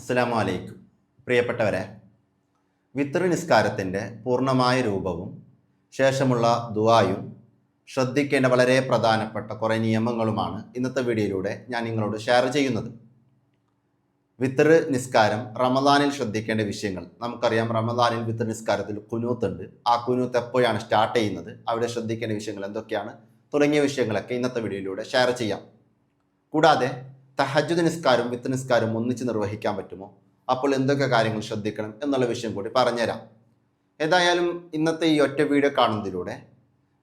അസ്സലാമു അലൈക്കും പ്രിയപ്പെട്ടവരെ വിത്തർ നിസ്കാരത്തിന്റെ പൂർണമായ രൂപവും ശേഷമുള്ള ദുവായും ശ്രദ്ധിക്കേണ്ട വളരെ പ്രധാനപ്പെട്ട കുറേ നിയമങ്ങളുമാണ് ഇന്നത്തെ വീഡിയോയിലൂടെ ഞാൻ നിങ്ങളോട് ഷെയർ ചെയ്യുന്നത്. വിത്തർ നിസ്കാരം റമദാനിൽ ശ്രദ്ധിക്കേണ്ട വിഷയങ്ങൾ. നമുക്കറിയാം റമദാനിൽ വിത്തർ നിസ്കാരത്തിൽ കുനൂത്തുണ്ട് ആ കുനൂത്ത് എപ്പോഴാണ് സ്റ്റാർട്ട് ചെയ്യുന്നത്? അവിടെ ശ്രദ്ധിക്കേണ്ട വിഷയങ്ങൾ എന്തൊക്കെയാണ്? തുടങ്ങിയ വിഷയങ്ങളൊക്കെ ഇന്നത്തെ വീഡിയോയിലൂടെ ഷെയർ ചെയ്യാം. കൂടാതെ തഹജുദ് നിസ്കാരം വിത്ത് നിസ്കാരം ഒന്നിച്ച് നിർവഹിക്കാൻ പറ്റുമോ? അപ്പോൾ എന്തൊക്കെ കാര്യങ്ങൾ ശ്രദ്ധിക്കണം എന്നുള്ള വിഷയം കൂടി പറഞ്ഞുതരാം. ഏതായാലും ഇന്നത്തെ ഈ ഒറ്റ വീഡിയോ കാണുന്നതിലൂടെ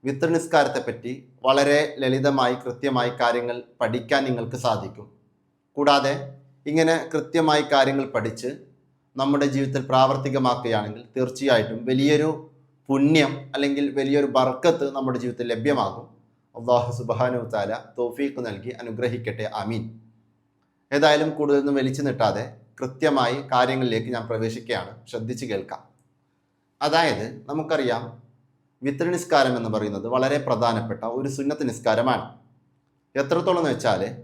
വിത്ത് നിസ്കാരത്തെപ്പറ്റി വളരെ ലളിതമായി കൃത്യമായി കാര്യങ്ങൾ പഠിക്കാൻ നിങ്ങൾക്ക് സാധിക്കും. കൂടാതെ ഇങ്ങനെ കൃത്യമായി കാര്യങ്ങൾ പഠിച്ച് നമ്മുടെ ജീവിതത്തിൽ പ്രാവർത്തികമാക്കുകയാണെങ്കിൽ തീർച്ചയായിട്ടും വലിയൊരു പുണ്യം അല്ലെങ്കിൽ വലിയൊരു ബർക്കത്ത് നമ്മുടെ ജീവിതത്തിൽ ലഭ്യമാകും. അള്ളാഹു സുബാനു താല തോഫീക്ക് നൽകി അനുഗ്രഹിക്കട്ടെ. ആമീൻ. ഏതായാലും കൂടുതലൊന്നും വലിച്ചു നിട്ടാതെ കൃത്യമായി കാര്യങ്ങളിലേക്ക് ഞാൻ പ്രവേശിക്കുകയാണ്. ശ്രദ്ധിച്ച് കേൾക്കാം. അതായത് നമുക്കറിയാം വിത്ര നിസ്കാരം എന്ന് പറയുന്നത് വളരെ പ്രധാനപ്പെട്ട ഒരു സുന്നത്ത് നിസ്കാരമാണ്. എത്രത്തോളം എന്ന് വെച്ചാൽ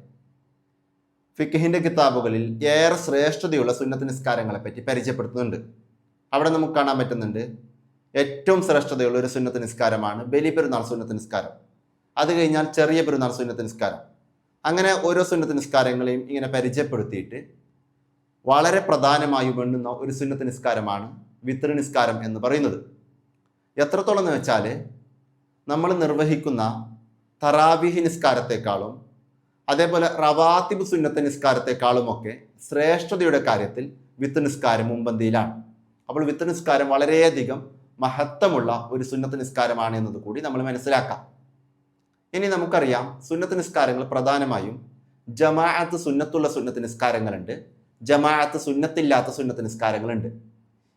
ഫിക്കഹിന്റെ കിതാബുകളിൽ ഏറെ ശ്രേഷ്ഠതയുള്ള സുന്നത്ത് നിസ്കാരങ്ങളെ പറ്റി പരിചയപ്പെടുത്തുന്നുണ്ട്. അവിടെ നമുക്ക് കാണാൻ പറ്റുന്നുണ്ട് ഏറ്റവും ശ്രേഷ്ഠതയുള്ള ഒരു സുന്നത്ത് നിസ്കാരമാണ് ബലി പെരുന്നാൾ സുന്നത്ത് നിസ്കാരം. അത് കഴിഞ്ഞാൽ ചെറിയ പെരുന്നാൾ സുന്നത്ത് നിസ്കാരം. അങ്ങനെ ഓരോ സുന്നത്ത് നിസ്കാരങ്ങളെയും ഇങ്ങനെ പരിചയപ്പെടുത്തിയിട്ട് വളരെ പ്രധാനമായി വേണ്ടുന്ന ഒരു സുന്നത്ത് നിസ്കാരമാണ് വിത്ര നിസ്കാരം എന്ന് പറയുന്നത്. എത്രത്തോളം എന്ന് വെച്ചാൽ നമ്മൾ നിർവഹിക്കുന്ന തറാബിഹി നിസ്കാരത്തെക്കാളും അതേപോലെ റവാത്തിബ് സുന്നത്ത് നിസ്കാരത്തെക്കാളുമൊക്കെ ശ്രേഷ്ഠതയുടെ കാര്യത്തിൽ വിത്ത് നിസ്കാരം മുമ്പന്തിയിലാണ് അപ്പോൾ വിത്ത് നിസ്കാരം വളരെയധികം മഹത്വമുള്ള ഒരു സുന്നത്ത് നിസ്കാരമാണ് എന്നത് കൂടി നമ്മൾ മനസ്സിലാക്കാം. ഇനി നമുക്കറിയാം സുന്നത്ത് നിസ്കാരങ്ങൾ പ്രധാനമായും ജമാഅത്ത് സുന്നത്തുള്ള സുന്നത്ത് നിസ്കാരങ്ങളുണ്ട്. ജമാഅത്ത് സുന്നത്തില്ലാത്ത സുന്നത്ത് നിസ്കാരങ്ങളുണ്ട്.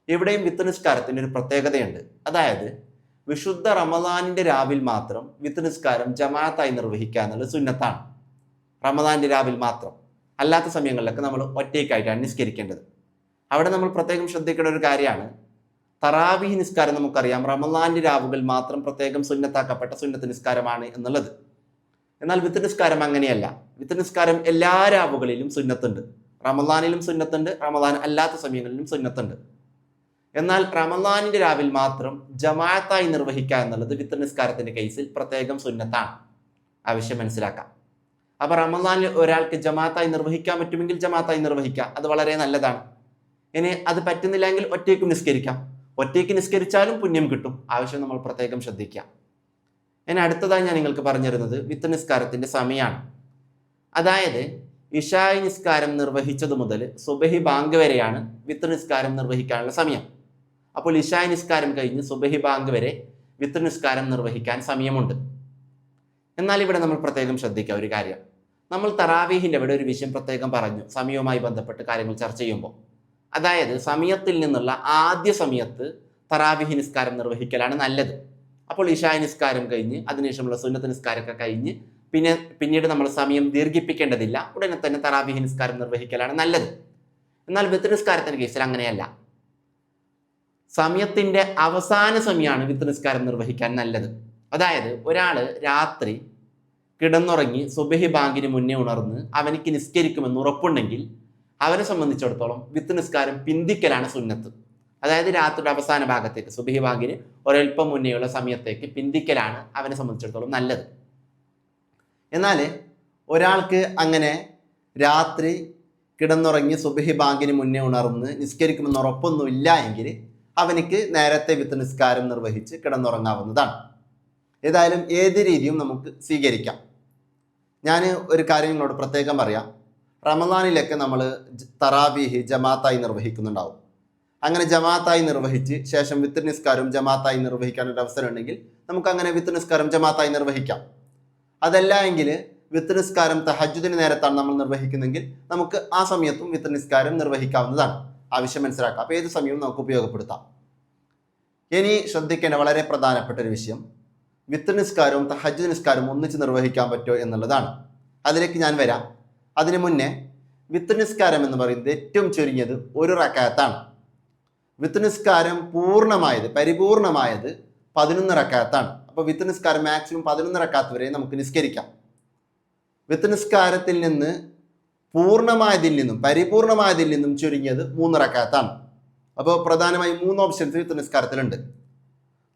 ഇവിടെയും വിത്ത് നിസ്കാരത്തിന്റെ ഒരു പ്രത്യേകതയുണ്ട്. അതായത് വിശുദ്ധ റമദാനിന്റെ രാവിൽ മാത്രം വിത്ത് നിസ്കാരം ജമാഅത്തായി നിർവഹിക്കുക എന്നുള്ളത് സുന്നത്താണ്. റമദാനിന്റെ രാവിൽ മാത്രം. അല്ലാത്ത സമയങ്ങളിലൊക്കെ നമ്മൾ ഒറ്റയ്ക്കായിട്ടാണ് നിസ്കരിക്കേണ്ടത്. അവിടെ നമ്മൾ പ്രത്യേകം ശ്രദ്ധിക്കേണ്ട ഒരു കാര്യമാണ് തറാവിഹി നിസ്കാരം നമുക്കറിയാം. റമലാന്റെ രാവുകൾ മാത്രം പ്രത്യേകം സുന്നത്താക്കപ്പെട്ട സുന്നത്ത് നിസ്കാരമാണ് എന്നുള്ളത്. എന്നാൽ വിത്ത് നിസ്കാരം അങ്ങനെയല്ല. വിത്ത് നിസ്കാരം എല്ലാ രാവുകളിലും സുന്നത്തുണ്ട്. റമദാനിലും സുന്നത്തുണ്ട് റമദാൻ അല്ലാത്ത സമയങ്ങളിലും സുന്നത്തുണ്ട്. എന്നാൽ റമലാനിന്റെ രാവിൽ മാത്രം ജമാഅത്തായി നിർവഹിക്കുക എന്നുള്ളത് വിത്ത് നിസ്കാരത്തിന്റെ കേസിൽ പ്രത്യേകം സുന്നത്താണ്. ആവശ്യം മനസ്സിലാക്കാം. അപ്പോൾ റമദാനിൽ ഒരാൾക്ക് ജമാഅത്തായി നിർവഹിക്കാൻ പറ്റുമെങ്കിൽ ജമാഅത്തായി നിർവഹിക്കാം. അത് വളരെ നല്ലതാണ്. ഇനി അത് പറ്റുന്നില്ലെങ്കിൽ ഒറ്റയ്ക്കും നിസ്കരിക്കാം. ഒറ്റയ്ക്ക് നിസ്കരിച്ചാലും പുണ്യം കിട്ടും. ആവശ്യം നമ്മൾ പ്രത്യേകം ശ്രദ്ധിക്കാം ഇനി അടുത്തതായി ഞാൻ നിങ്ങൾക്ക് പറഞ്ഞു തരുന്നത് വിത്ത് നിസ്കാരത്തിന്റെ സമയമാണ്. അതായത് ഇഷായി നിസ്കാരം നിർവഹിച്ചത് മുതൽ സുബഹി ബാങ്ക് വരെയാണ് വിത്ത് നിസ്കാരം നിർവഹിക്കാനുള്ള സമയം. അപ്പോൾ ഇഷായി നിസ്കാരം കഴിഞ്ഞ് സുബഹി ബാങ്ക് വരെ വിത്ത് നിസ്കാരം നിർവഹിക്കാൻ സമയമുണ്ട്. എന്നാൽ ഇവിടെ നമ്മൾ പ്രത്യേകം ശ്രദ്ധിക്കുക ഒരു കാര്യം. നമ്മൾ തറാവീഹിന്റെ ഇവിടെ ഒരു വിഷയം പ്രത്യേകം പറഞ്ഞു. സമയവുമായി ബന്ധപ്പെട്ട് കാര്യങ്ങൾ ചർച്ച ചെയ്യുമ്പോൾ. അതായത് സമയത്തിൽ നിന്നുള്ള ആദ്യ സമയത്ത് തറാവിഹി നിസ്കാരം നിർവഹിക്കലാണ് നല്ലത്. അപ്പോൾ ഇഷായ നിസ്കാരം കഴിഞ്ഞ് അതിനുശേഷമുള്ള സുന്നത്ത് നിസ്കാരമൊക്കെ കഴിഞ്ഞ് പിന്നെ പിന്നീട് നമ്മൾ സമയം ദീർഘിപ്പിക്കേണ്ടതില്ല. ഉടനെ തന്നെ തറാവിഹി നിസ്കാരം നിർവഹിക്കലാണ് നല്ലത്. എന്നാൽ വിത്ത് നിസ്കാരത്തിന്റെ കേസിൽ അങ്ങനെയല്ല. സമയത്തിന്റെ അവസാന സമയമാണ് വിത്ത് നിസ്കാരം നിർവഹിക്കാൻ നല്ലത്. അതായത് ഒരാൾ രാത്രി കിടന്നുറങ്ങി സുബഹി ബാങ്കിന് മുന്നേ ഉണർന്ന് അവനിക്ക് നിസ്കരിക്കുമെന്ന് ഉറപ്പുണ്ടെങ്കിൽ അവരെ സംബന്ധിച്ചിടത്തോളം വിത്ത് നിസ്കാരം പിന്തിക്കലാണ് സുന്നത്ത്. അതായത് രാത്രിയുടെ അവസാന ഭാഗത്തേക്ക് സുബഹി ബാങ്കിന് ഒരൽപ്പം മുന്നേയുള്ള സമയത്തേക്ക് പിന്തിക്കലാണ് അവനെ സംബന്ധിച്ചിടത്തോളം നല്ലത്. എന്നാൽ ഒരാൾക്ക് അങ്ങനെ രാത്രി കിടന്നുറങ്ങി സുബഹി ബാങ്കിന് മുന്നേ ഉണർന്ന് നിസ്കരിക്കുമെന്ന് ഉറപ്പൊന്നും ഇല്ല എങ്കിൽ അവനിക്ക് നേരത്തെ വിത്ത് നിസ്കാരം നിർവഹിച്ച് കിടന്നുറങ്ങാവുന്നതാണ്. ഏതായാലും ഏത് രീതിയും നമുക്ക് സ്വീകരിക്കാം. ഞാൻ ഒരു കാര്യം നിങ്ങളോട് പ്രത്യേകം പറയാം. റമദാനിലൊക്കെ നമ്മൾ തറാവീഹ് ജമാഅത്തായി നിർവഹിക്കുന്നുണ്ടാവും. അങ്ങനെ ജമാഅത്തായി നിർവഹിച്ച് ശേഷം വിത്ത് നിസ്കാരം ജമാഅത്തായി നിർവഹിക്കാൻ ഒരു അവസരം ഉണ്ടെങ്കിൽ നമുക്ക് അങ്ങനെ വിത്ത് നിസ്കാരം ജമാഅത്തായി നിർവഹിക്കാം. അതല്ല എങ്കിൽ വിത്ത് നിസ്കാരം തഹജുദിന് നേരത്താണ് നമ്മൾ നിർവഹിക്കുന്നെങ്കിൽ നമുക്ക് ആ സമയത്തും വിത്ത് നിസ്കാരം നിർവഹിക്കാവുന്നതാണ്. ആവശ്യം മനസ്സിലാക്കാം. അപ്പോൾ ഏത് സമയവും നമുക്ക് ഉപയോഗപ്പെടുത്താം. ഇനി ശ്രദ്ധിക്കേണ്ട വളരെ പ്രധാനപ്പെട്ട ഒരു വിഷയം. വിത്ത് നിസ്കാരവും തഹജ് നിസ്കാരവും ഒന്നിച്ച് നിർവഹിക്കാൻ പറ്റുമോ എന്നുള്ളതാണ്. അതിലേക്ക് ഞാൻ വരാം. അതിനു മുന്നേ വിത്ത് നിസ്കാരം എന്ന് പറയുന്നത് ഏറ്റവും ചുരുങ്ങിയത് ഒരു റക്കാത്താണ് വിത്ത് നിസ്കാരം പൂർണമായത് പരിപൂർണമായത് പതിനൊന്ന് റക്കാത്താണ് അപ്പോൾ വിത്ത് നിസ്കാരം മാക്സിമം പതിനൊന്ന് റക്കാത്ത് വരെ നമുക്ക് നിസ്കരിക്കാം. വിത്ത് നിസ്കാരത്തിൽ നിന്ന് പൂർണമായതിൽ നിന്നും പരിപൂർണമായതിൽ നിന്നും ചുരുങ്ങിയത് മൂന്ന് റക്കാത്താണ് അപ്പോൾ പ്രധാനമായും മൂന്ന് ഓപ്ഷൻസ് വിത്ത് നിസ്കാരത്തിലുണ്ട്.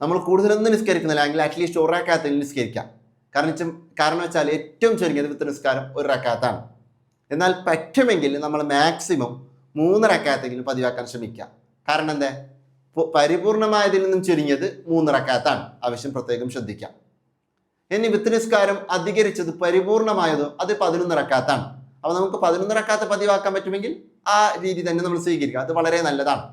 നമ്മൾ കൂടുതലൊന്നും നിസ്കരിക്കുന്നില്ല എങ്കിൽ അറ്റ്ലീസ്റ്റ് ഒരു റക്കാത്തിൽ നിസ്കരിക്കാം. കാരണം കാരണം വെച്ചാൽ ഏറ്റവും ചുരുങ്ങിയത് വിത്ത് നിസ്കാരം ഒരു റക്കാത്താണ് എന്നാൽ പറ്റുമെങ്കിൽ നമ്മൾ മാക്സിമം മൂന്നരക്കാത്തെങ്കിലും പതിവാക്കാൻ ശ്രമിക്കുക കാരണം എന്താ? പരിപൂർണമായതിൽ നിന്നും ചുരുങ്ങിയത് മൂന്ന് റക്കാത്താണ് ആവശ്യം പ്രത്യേകം ശ്രദ്ധിക്കാം. ഇനി വിത്ത് നിസ്കാരം അധികരിച്ചത് പരിപൂർണമായതോ അത് പതിനൊന്നിറക്കാത്താണ് അപ്പോൾ നമുക്ക് പതിനൊന്നിറക്കാത്ത പതിവാക്കാൻ പറ്റുമെങ്കിൽ ആ രീതി തന്നെ നമ്മൾ സ്വീകരിക്കുക അത് വളരെ നല്ലതാണ്.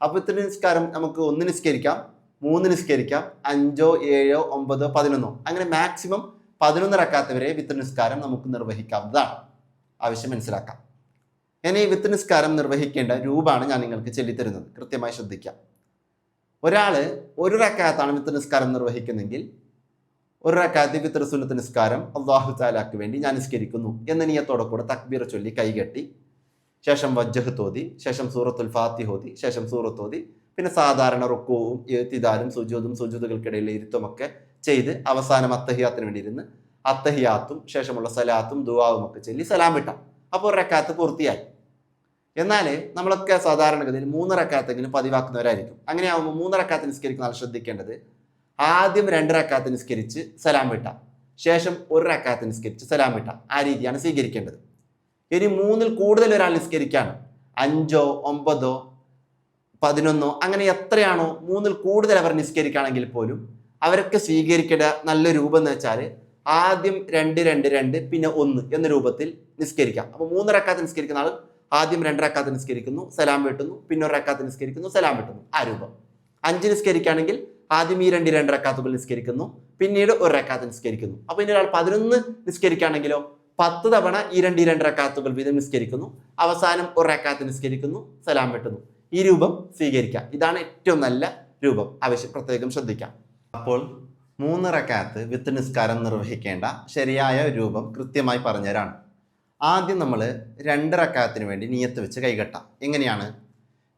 അപ്പോൾ ഇത്ര നിസ്കാരം നമുക്ക് ഒന്ന് നിസ്കരിക്കാം മൂന്ന് നിസ്കരിക്കാം അഞ്ചോ ഏഴോ ഒമ്പതോ പതിനൊന്നോ. അങ്ങനെ മാക്സിമം പതിനൊന്നിറക്കാത്തവരെ റക്കാത്ത് വരെ വിത്ത് നിസ്കാരം നമുക്ക് നിർവഹിക്കാവുന്നതാണ്. ആവശ്യം മനസ്സിലാക്കാം. ഇനി വിത്ത് നിസ്കാരം നിർവഹിക്കേണ്ട രൂപമാണ് ഞാൻ നിങ്ങൾക്ക് ചൊല്ലിത്തരുന്നത്. കൃത്യമായി ശ്രദ്ധിക്കാം. ഒരാൾ ഒരു റക്കാത്താണ് വിത്ത് നിസ്കാരം നിർവഹിക്കുന്നെങ്കിൽ ഒരു റക്കാത്ത് വിത്ത് സുന്നത്ത് നിസ്കാരം അള്ളാഹു താലാക്ക് വേണ്ടി ഞാൻ നിസ്കരിക്കുന്നു എന്ന നിയത്തോടെ കൂടെ തക്ബീർ ചൊല്ലി കൈകെട്ടി ശേഷം വജ്ജഹ് തോതി ശേഷം സൂറത്തുൽ ഫാത്തി ഹോതി ശേഷം സൂറത്ത് ഓതി പിന്നെ സാധാരണ റുക്കവും എഴുത്തിദാരും സുജൂതും സുജൂതുകൾക്കിടയിലെ ഇരുത്തുമൊക്കെ ചെയ്ത് അവസാനം അത്തഹിയാത്തിന് വേണ്ടി ഇരുന്ന് അത്തഹിയാത്തും ശേഷമുള്ള സലാത്തും ദുവാവും ഒക്കെ ചൊല്ലി സലാം വിട്ടാം. അപ്പോൾ ഒരു റക്കാത്ത് പൂർത്തിയായി. എന്നാൽ നമ്മളൊക്കെ സാധാരണഗതിയിൽ മൂന്ന് റക്കാത്തെങ്കിലും പതിവാക്കുന്നവരായിരിക്കും. അങ്ങനെയാവുമ്പോൾ മൂന്ന് റക്കാത്ത് നിസ്കരിക്കുന്ന ആൾ ശ്രദ്ധിക്കേണ്ടത് ആദ്യം രണ്ട് റക്കാത്ത് നിസ്കരിച്ച് സലാം വിട്ടാം. ശേഷം ഒരു റക്കാത്ത് നിസ്കരിച്ച് സലാം വിട്ടാം. ആ രീതിയാണ് സ്വീകരിക്കേണ്ടത്. ഇനി മൂന്നിൽ കൂടുതൽ ഒരാൾ നിസ്കരിക്കാണ്. അഞ്ചോ ഒമ്പതോ പതിനൊന്നോ അങ്ങനെ എത്രയാണോ മൂന്നിൽ കൂടുതൽ അവർ നിസ്കരിക്കുകയാണെങ്കിൽ പോലും അവരൊക്കെ സ്വീകരിക്കേണ്ട നല്ല രൂപം എന്ന് വെച്ചാൽ ആദ്യം രണ്ട് രണ്ട് രണ്ട് പിന്നെ ഒന്ന് എന്ന രൂപത്തിൽ നിസ്കരിക്കാം. അപ്പോൾ മൂന്ന് റക്കാത്ത് നിസ്കരിക്കുന്ന ആൾ ആദ്യം രണ്ട് റക്കാത്ത് നിസ്കരിക്കുന്നു സലാം വെട്ടുന്നു പിന്നെ ഒരു റക്കാത്ത് നിസ്കരിക്കുന്നു സലാം വെട്ടുന്നു. ആ രൂപം. അഞ്ച് നിസ്കരിക്കുകയാണെങ്കിൽ ആദ്യം ഈ രണ്ട് രണ്ട് റക്കാത്തുകൾ നിസ്കരിക്കുന്നു പിന്നീട് ഒരു റക്കാത്ത് നിസ്കരിക്കുന്നു. അപ്പോൾ ഇനി ഒരാൾ പതിനൊന്ന് നിസ്കരിക്കുകയാണെങ്കിലോ പത്ത് തവണ ഈ രണ്ട് ഈ രണ്ട് റക്കാത്തുകൾ വീതം നിസ്കരിക്കുന്നു അവസാനം ഒരു റക്കാത്ത് നിസ്കരിക്കുന്നു സലാം വെട്ടുന്നു. ഈ രൂപം സ്വീകരിക്കാം. ഇതാണ് ഏറ്റവും നല്ല രൂപം. ആവശ്യം പ്രത്യേകം ശ്രദ്ധിക്കാം. അപ്പോൾ മൂന്ന് റക്കാത്ത് വിത്ത് നിസ്കാരം നിർവഹിക്കേണ്ട ശരിയായ രൂപം കൃത്യമായി പറഞ്ഞുതരാണ് ആദ്യം നമ്മൾ രണ്ട് റക്കാത്തിന് വേണ്ടി നീയത്ത് വെച്ച് കൈകെട്ടാം. എങ്ങനെയാണ്?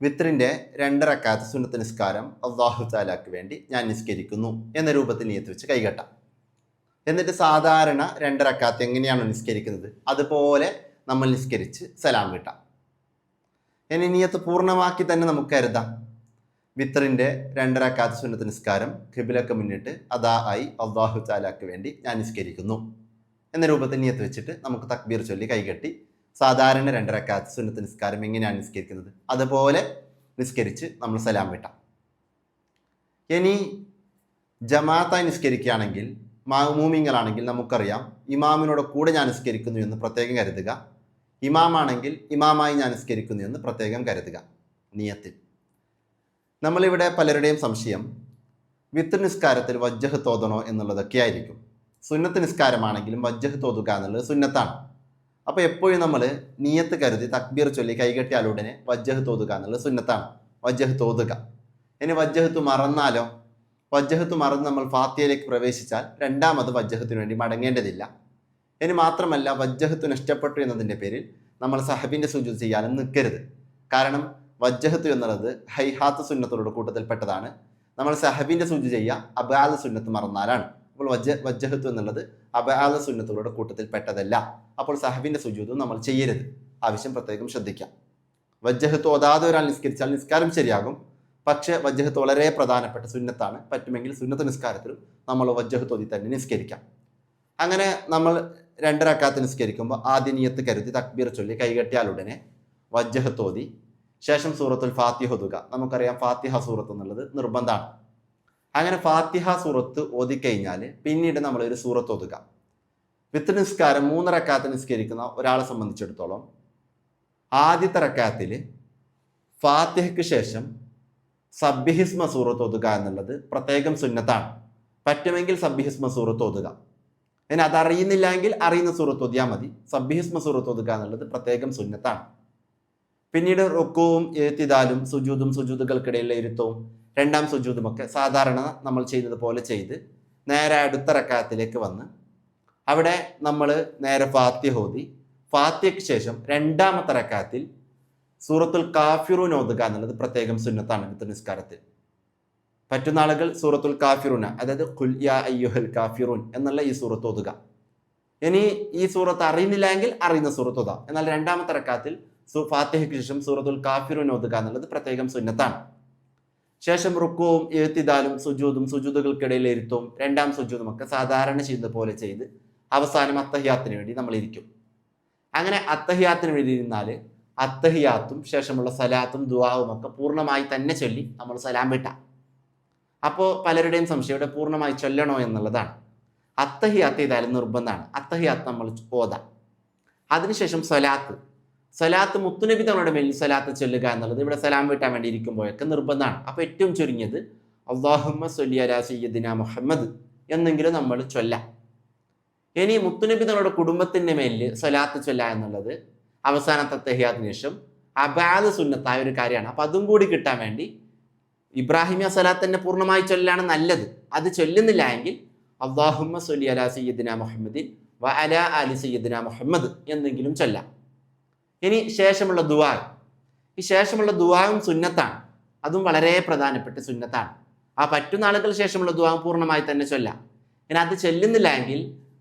വിത്രിന്റെ രണ്ട് റക്കാത്ത് സുന്നത്ത് നിസ്കാരം അള്ളാഹു താലാക്ക് വേണ്ടി ഞാൻ നിസ്കരിക്കുന്നു എന്ന രൂപത്തിൽ നീയത്ത് വെച്ച് കൈകെട്ടാം. എന്നിട്ട് സാധാരണ രണ്ട് റക്കാത്ത് എങ്ങനെയാണോ നിസ്കരിക്കുന്നത്? അതുപോലെ നമ്മൾ നിസ്കരിച്ച് സലാം കിട്ടാം ഇനി നീയത്ത് പൂർണമാക്കി തന്നെ നമുക്ക് കരുതാം. വിത്തറിന്റെ രണ്ടര റക്കാത്ത് സുന്നത്ത് നിസ്കാരം ഖിബിലൊക്കെ മുന്നിട്ട് അതാ ആയി അള്ളാഹു താലാക്ക് വേണ്ടി ഞാൻ നിസ്കരിക്കുന്നു. എന്ന രൂപത്തിൽ നിയത്ത് വെച്ചിട്ട് നമുക്ക് തക്ബീർ ചൊല്ലി കൈകെട്ടി സാധാരണ രണ്ടര റക്കാത്ത് സുന്നത്ത് നിസ്കാരം എങ്ങനെയാണ് നിസ്കരിക്കുന്നത്? അതുപോലെ നിസ്കരിച്ച് നമ്മൾ സലാം വിട്ടാം. ഇനി ജമാഅത്തായി നിസ്കരിക്കുകയാണെങ്കിൽ മാമൂമിങ്ങളാണെങ്കിൽ നമുക്കറിയാം ഇമാമിനോട് കൂടെ ഞാൻ നിസ്കരിക്കുന്നു എന്ന് പ്രത്യേകം കരുതുക. ഇമാമാണെങ്കിൽ ഇമാമായി ഞാൻ നിസ്കരിക്കുന്നു എന്ന് പ്രത്യേകം കരുതുക. നിയത്തിൽ നമ്മളിവിടെ പലരുടെയും സംശയം വിത്ത് നിസ്കാരത്തിൽ വജ്ജഹ് തോതണോ എന്നുള്ളതൊക്കെ ആയിരിക്കും സുന്നത്ത് നിസ്കാരമാണെങ്കിലും വജ്ജഹ് തോതുക എന്നുള്ളത് സുന്നത്താണ്. അപ്പോൾ എപ്പോഴും നമ്മൾ നിയത്ത് കരുതി തക്ബീർ ചൊല്ലി കൈകെട്ടിയാൽ ഉടനെ വജ്ജഹ് തോതുക എന്നുള്ളത് സുന്നത്താണ്. വജ്ജഹ് തോതുക. ഇനി വജ്ജഹത്ത് മറന്നാലോ? വജ്ജഹത്ത് മറന്ന് നമ്മൾ ഫാത്തിയയിലേക്ക് പ്രവേശിച്ചാൽ രണ്ടാമത് വജ്ജഹത്തിന് വേണ്ടി മടങ്ങേണ്ടതില്ല. ഇനി മാത്രമല്ല വജ്ജഹത്ത് നഷ്ടപ്പെട്ടു എന്നതിന്റെ പേരിൽ നമ്മൾ സഹബിന്റെ സുജു ചെയ്യാനും നിൽക്കരുത്. കാരണം വജ്ജഹത്ത് എന്നുള്ളത് ഹൈഹാത്ത് സുന്നത്തുകളുടെ കൂട്ടത്തിൽപ്പെട്ടതാണ്. നമ്മൾ സഹബിന്റെ സൂചി ചെയ്യുക അബാല സുന്നത്ത് മറന്നാലാണ്. അപ്പോൾ വജ്ജ വജ്ജഹത്ത് എന്നുള്ളത് അബാല സുന്നത്തുകളുടെ കൂട്ടത്തിൽപ്പെട്ടതല്ല. അപ്പോൾ സഹബിന്റെ സുജൂതും നമ്മൾ ചെയ്യരുത്. ആവശ്യം പ്രത്യേകം ശ്രദ്ധിക്കാം. വജ്ജഹത്ത് ഓതാതെ ഒരാൾ നിസ്കരിച്ചാൽ നിസ്കാരം ശരിയാകും. പക്ഷേ വജ്ജഹത്ത് വളരെ പ്രധാനപ്പെട്ട സുന്നത്താണ്. പറ്റുമെങ്കിൽ സുന്നത്ത് നിസ്കാരത്തിലും നമ്മൾ വജ്ജഹത്ത് ഓതി തന്നെ നിസ്കരിക്കാം. അങ്ങനെ നമ്മൾ രണ്ടരക്കാത്ത് നിസ്കരിക്കുമ്പോൾ ആദ്യ നിയത്ത് കരുതി തക്ബീർ ചൊല്ലി കൈകെട്ടിയാൽ ഉടനെ വജ്ജഹത്ത് ഓതി ശേഷം സൂറത്തുൽ ഫാത്തിഹ ഒതുക നമുക്കറിയാം ഫാത്തിഹ സൂറത്ത് എന്നുള്ളത് നിർബന്ധമാണ്. അങ്ങനെ ഫാത്തിഹ സൂറത്ത് ഓതിക്കഴിഞ്ഞാൽ പിന്നീട് നമ്മൾ ഒരു സൂറത്ത് ഒതുക വിത്ത് നിസ്കാരം മൂന്ന് റക്കാത്ത് നിസ്കരിക്കുന്ന ഒരാളെ സംബന്ധിച്ചിടത്തോളം ആദ്യത്തെ റക്കാത്തിൽ ഫാത്തിഹയ്ക്ക് ശേഷം സബ്ബിഹിസ്മ സൂറത്ത് ഒതുക എന്നുള്ളത് പ്രത്യേകം സുന്നത്താണ്. പറ്റുമെങ്കിൽ സബ്ബിഹിസ്മ സൂറത്ത് ഒതുക ഇനി അതറിയുന്നില്ലെങ്കിൽ അറിയുന്ന സൂറത്ത് ഒതിയാൽ മതി. സബ്ബിഹിസ്മ സൂറത്ത് ഒതുക എന്നുള്ളത് പ്രത്യേകം സുന്നത്താണ്. പിന്നീട് റുക്കുവും എഴുത്തിദാലും സുജൂതും സുജൂതുകൾക്കിടയിലെ ഇരുത്തവും രണ്ടാം സുജൂതുമൊക്കെ സാധാരണ നമ്മൾ ചെയ്യുന്നത് പോലെ ചെയ്ത് നേരെ അടുത്ത റക്കാത്തിലേക്ക് വന്ന് അവിടെ നമ്മൾ നേരെ ഫാത്യ ഹോതി ഫാത്തിഹയ്ക്ക് ശേഷം രണ്ടാമത്തെ റക്കാത്തിൽ സൂറത്തുൽ കാഫിറൂൻ ഓതുക എന്നുള്ളത് പ്രത്യേകം സുന്നത്താണ് വിത്ത് നിസ്കാരത്തിൽ. പറ്റുന്ന ആളുകൾ സൂറത്തുൽ കാഫിറൂന അതായത് ഖുൽ യാ അയ്യുഹൽ കാഫിറൂൻ എന്നുള്ള ഈ സൂറത്ത് ഓതുക. ഇനി ഈ സൂറത്ത് അറിയുന്നില്ലെങ്കിൽ അറിയുന്ന സൂറത്ത് ഓതാം. എന്നാൽ രണ്ടാമത്തെ റക്കാത്തിൽ സു ഫാത്തിഹയ്ക്ക് ശേഷം സൂറത്തുൽ കാഫിറുൻ ഓതുക എന്നുള്ളത് പ്രത്യേകം സുന്നത്താണ്. ശേഷം റുക്കുവും എഴുത്തിദാലും സുജൂദും സുജൂദുകൾക്കിടയിൽ ഇരുത്തും രണ്ടാം സുജൂതും ഒക്കെ സാധാരണ ചെയ്യുന്ന പോലെ ചെയ്ത് അവസാനം അത്തഹിയാത്തിന് വേണ്ടി നമ്മൾ ഇരിക്കും. അങ്ങനെ അത്തഹിയാത്തിന് വേണ്ടി ഇരുന്നാൽ അത്തഹിയാത്തും ശേഷമുള്ള സലാത്തും ദുവാവും ഒക്കെ പൂർണമായി തന്നെ ചൊല്ലി നമ്മൾ സലാം വിട്ട. അപ്പോൾ പലരുടെയും സംശയം ഇവിടെ പൂർണമായി ചൊല്ലണോ എന്നുള്ളതാണ്. അത്തഹിയാത്ത് ചെയ്താലും നിർബന്ധമാണ്. അത്തഹിയാത്ത് നമ്മൾ ഓതാം. അതിനുശേഷം സലാത്ത്. സലാത്ത് മുത്തുനബി തങ്ങളുടെ മേലിൽ സലാത്ത് ചൊല്ലുക എന്നുള്ളത് ഇവിടെ സലാം വീട്ടാൻ വേണ്ടി ഇരിക്കുമ്പോഴൊക്കെ നിർബന്ധമാണ്. അപ്പോൾ ഏറ്റവും ചുരുങ്ങിയത് അള്ളാഹുമ്മ സൊല്ലി അലാ സയ്യദിന മുഹമ്മദ് എന്നെങ്കിലും നമ്മൾ ചൊല്ലാം. ഇനി മുത്തുനബി തങ്ങളുടെ കുടുംബത്തിന്റെ മേലിൽ സലാത്ത് ചൊല്ല എന്നുള്ളത് അവസാനത്തെ തെഹിയാത്തിന് ശേഷം അബാദ് സുന്നത്തായ ഒരു കാര്യമാണ്. അപ്പം അതും കൂടി കിട്ടാൻ വേണ്ടി ഇബ്രാഹിമിയ സലാത്ത് തന്നെ പൂർണമായി ചൊല്ലാണ് നല്ലത്. അത് ചൊല്ലുന്നില്ല എങ്കിൽ അള്ളാഹുമ്മ സൊല്ലി അലാ സയ്യദിന മുഹമ്മദിൻ വ അല അലി സയ്യദിന മുഹമ്മദ് എന്നെങ്കിലും ചൊല്ലാം. ഇനി ശേഷമുള്ള ദുവാ ഈ ശേഷമുള്ള ദുവാവും സുന്നത്താണ്. അതും വളരെ പ്രധാനപ്പെട്ട സുന്നത്താണ്. ആ പറ്റുന്ന ആളുകൾ ശേഷമുള്ള ദുവാവും പൂർണമായി തന്നെ ചൊല്ലാം. ഇനി അത് ചെല്ലുന്നില്ല